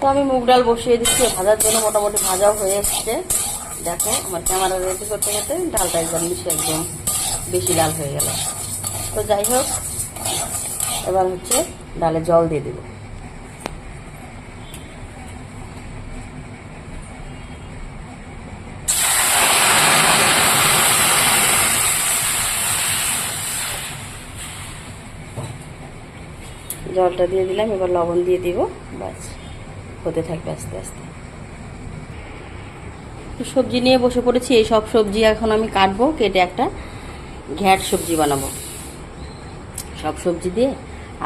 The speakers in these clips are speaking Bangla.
তো আমি মুগ ডাল বসিয়ে দিচ্ছি ভাজার জন্য মোটামুটি ভাজাও হয়ে এসছে। দেখো, আমার ক্যামেরা রেডি করতে করতে ডালটা একদম বেশি একদম বেশি লাল হয়ে গেল। তো যাই হোক, এবার হচ্ছে ডালে জল দিয়ে দেবো। জলটা দিয়ে দিলাম, এবার লবণ দিয়ে দিব বাস হতে থাকবে আস্তে আস্তে। তো সবজি নিয়ে বসে পড়েছি, এই সব সবজি এখন আমি কাটবো, কেটে একটা ঘ্যাট সবজি বানাবো। সব সবজি দিয়ে,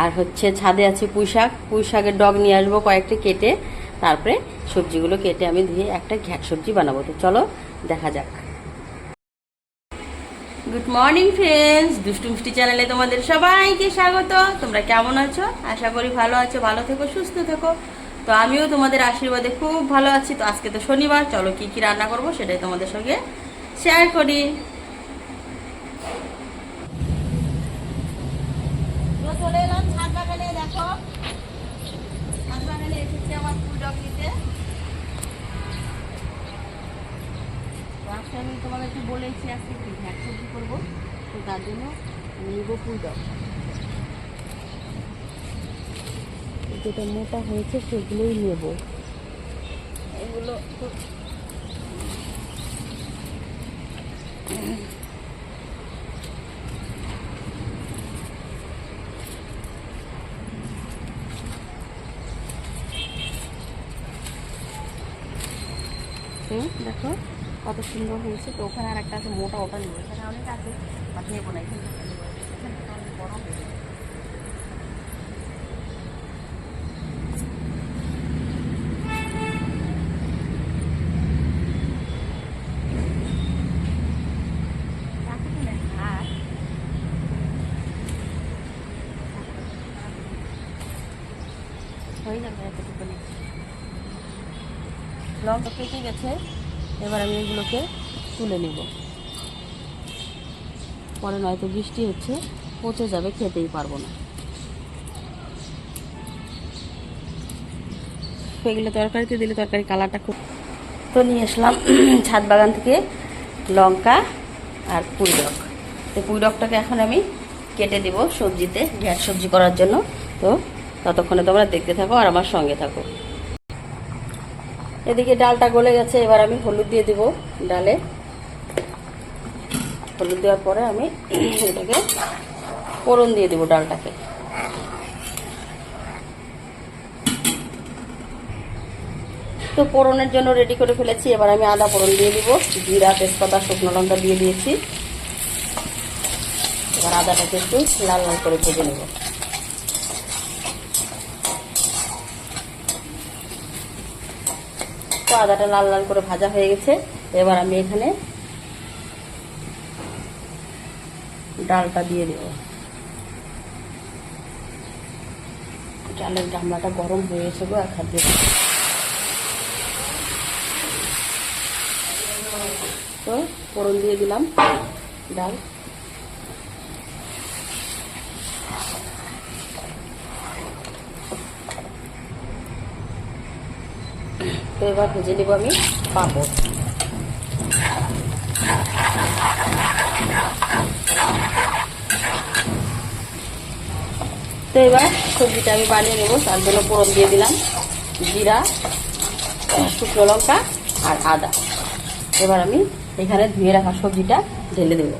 আর হচ্ছে ছাদে আছে পুঁই শাক, পুঁই শাকের ডগ নিয়ে আসব কয়েকটা কেটে, তারপরে সবজিগুলো কেটে আমি ধুয়ে একটা ঘ্যাট সবজি বানাবো। তো চলো, দেখা যাক। গুড মর্নিং ফ্রেন্ডস দুষ্টু মিষ্টি চ্যানেলে তোমাদের সবাইকে স্বাগত। তোমরা কেমন আছো? আশা করি ভালো আছো, ভালো থেকো, সুস্থ থেকো। তো আমিও তোমাদের আশীর্বাদে খুব ভালো আছি। তো আজকে তো শনিবার, চলো কি কি রান্না করব সেটাই তোমাদের সঙ্গে শেয়ার করি। চলে এলাম দেখো। এসেছি আমার আমি তোমাদেরকে বলেছি আজকে কি সবজি করব। তো তার জন্য নেব ফুল যেটা মোটা হয়েছে সেগুলোই নেব। এগুলো দেখো কত সুন্দর হয়েছে তো ওখানে আর একটা আছে মোটা ওটা নেব। এখানে অনেক আছে একটা নেব। এখানে বড় হয়ে গেছে। রাখো তো না, থাক। হয়ে লঙ্কা পেকে গেছে এবার আমি এগুলোকে তুলে নেব পরে নয়তো বৃষ্টি হচ্ছে পচে যাবে খেতেই পারব না এগুলো তরকারিতে দিলে তরকারি কালারটা খুব তো নিয়ে আসলাম ছাদ বাগান থেকে লঙ্কা আর পুঁই ডগ তো পুঁই ডগটাকে এখন আমি কেটে দেব সবজিতে গ্যাস সবজি করার জন্য তো ততক্ষণে তোমরা দেখতে থাকো আর আমার সঙ্গে থাকো। এদিকে ডালটা গলে গেছে, এবার আমি হলুদ দিয়ে দিব ডালে। হলুদ দেওয়ার পরে আমি এটাকে ফোড়ন দিয়ে দিব ডালটাকে। তো ফোড়নের জন্য রেডি করে ফেলেছি, এবার আমি আদা ফোড়ন দিয়ে দিব, জিরা, তেজপাতা, শুকনো লঙ্কা দিয়ে দিয়েছি। এবার আদাটাকে একটু লাল লাল করে ভেজে নেব। তো আদাটা লাল লাল করে ভাজা হয়ে গেছে। এবার আমি এখানে ডালটা দিয়ে দেব। ডালের গামলাটা গরম হয়ে গেছে গো এক হাত তো ফোড়ন দিয়ে দিলাম ডাল। তো এবার ভেজে নেব আমি পাঁপড়। তো এবার সবজিটা আমি বানিয়ে নেব, তার জন্য ফোড়ন দিয়ে দিলাম জিরা, শুকনো লঙ্কা আর আদা। এবার আমি এখানে ধুয়ে রাখা সবজিটা ঢেলে দেবো।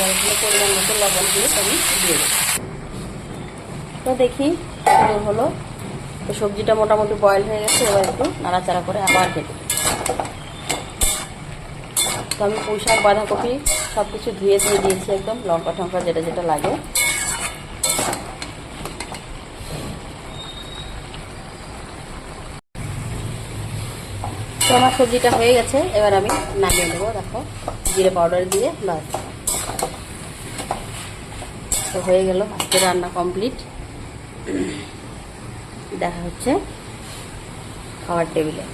দিয়ে আমি দিয়ে দেবো। তো দেখি হলো। তো সবজিটা মোটামুটি বয়েল হয়ে গেছে, এবার একটু নাড়াচাড়া করে আবার কেটে তো আমি পুঁই শাক, বাঁধাকপি সব কিছু ধুয়ে ধুয়ে দিয়েছি একদম, লঙ্কা টঙ্কা যেটা যেটা লাগে। তো আমার সবজিটা হয়ে গেছে, এবার আমি নামিয়ে নেব, দেখো, জিরে পাউডার দিয়ে বাস তো হয়ে গেল আজকে রান্না কমপ্লিট দেখা হচ্ছে খাওয়ার টেবিলে